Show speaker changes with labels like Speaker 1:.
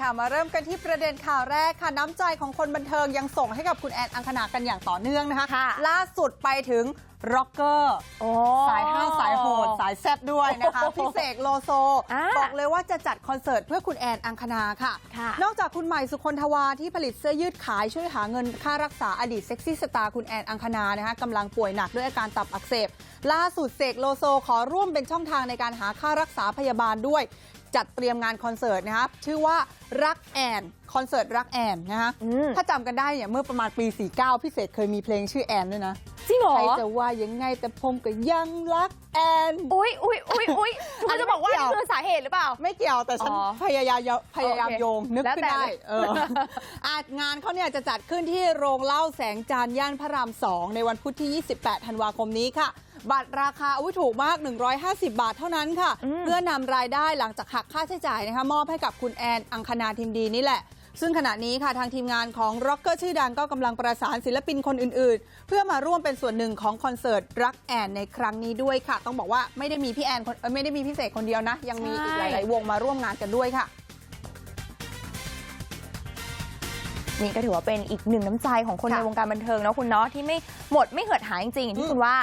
Speaker 1: ค่ะมาเริ่มกันที่ประเด็นข่าวแรกค่ะน้ำใจของคนบันเทิงยังส่งให้กับคุณแอนอังคณากันอย่างต่อเนื่องนะคะ
Speaker 2: ค่ะ
Speaker 1: ล่าสุดไปถึงร็อกเกอร์
Speaker 2: โอ้
Speaker 1: สายห้าวสายโหด สายแซ่บด้วยนะคะ
Speaker 2: โอ้โห
Speaker 1: พี่เสกโลโซ
Speaker 2: อ่า
Speaker 1: บอกเลยว่าจะจัดคอนเสิร์ตเพื่อคุณแอนอังคณาค่ะ
Speaker 2: ค่ะ
Speaker 1: นอกจากคุณใหม่สุคนทวาที่ผลิตเสื้อยืดขายช่วยหาเงินค่ารักษาอดีตเซ็กซี่สตาร์คุณแอนอังคณานะคะกำลังป่วยหนักด้วยอาการตับอักเสบ ล่าสุดเสกโลโซขอร่วมเป็นช่องทางในการหาค่ารักษาพยาบาลด้วย จัดเตรียมงานคอนเสิร์ตนะครับชื่อว่ารักแอนคอนเสิร์ตรักแอนนะคะ
Speaker 2: อืม
Speaker 1: ถ้าจำกันได้เนี่ยเมื่อประมาณปี 49พี่เสกเคยมีเพลงชื่อแอนด้วยนะ
Speaker 2: จริงเหรอ
Speaker 1: ใครจะว่ายังไงแต่ผมก็ยังรักแอน
Speaker 2: อุ้ยอุ้ยอุ้ยอุ้ยคุ
Speaker 1: อั
Speaker 2: ณ
Speaker 1: นนี้
Speaker 2: จะบอกว่า
Speaker 1: ไม่เกี่ยว
Speaker 2: นี่คือสาเหตุหรือเปล่า
Speaker 1: ไม่เกี่ยวแต่ฉัน
Speaker 2: อ๋อ
Speaker 1: พยายามยพยายาม
Speaker 2: โอเค
Speaker 1: โยงนึก
Speaker 2: แล้ว
Speaker 1: ขึ้น
Speaker 2: แต่
Speaker 1: ได้
Speaker 2: เลย
Speaker 1: เอออะงานเขาเนี่ยจะจัดขึ้นที่โรงเหล้าแสงจานย่านพระราม2ในวันพุธที่ 28 ธันวาคมนี้ค่ะ บัตรราคาอุ้ยถูกมาก 150 บาทเท่านั้นค่ะ
Speaker 2: อืม
Speaker 1: เพื่อนำรายได้หลังจากหักค่าใช้จ่ายนะคะมอบให้กับคุณแอนอังคณาทิมดีนี่แหละซึ่งขณะนี้ค่ะทางทีมงานของร็อกเกอร์ชื่อดังก็กำลังประสานศิลปินคนอื่นๆ เพื่อมาร่วมเป็นส่วนหนึ่งของคอนเสิร์ตรักแอนในครั้งนี้ด้วยค่ะ ต้องบอกว่าไม่ได้มีพี่แอนคนเอ่อไม่ได้มีพี่เสกคนเดียวนะ ยังมีอีกหลาย ๆ วงมาร่วมงานกันด้วยค่ะ
Speaker 2: นี่ก็ถือว่าเป็นอีกหนึ่งน้ำใจของคน
Speaker 1: ค่ะ
Speaker 2: ในวงการบันเทิงเนาะคุณเนาะที่ไม่หมดไม่เหือดหายจริงๆอย่างที่คุณว่า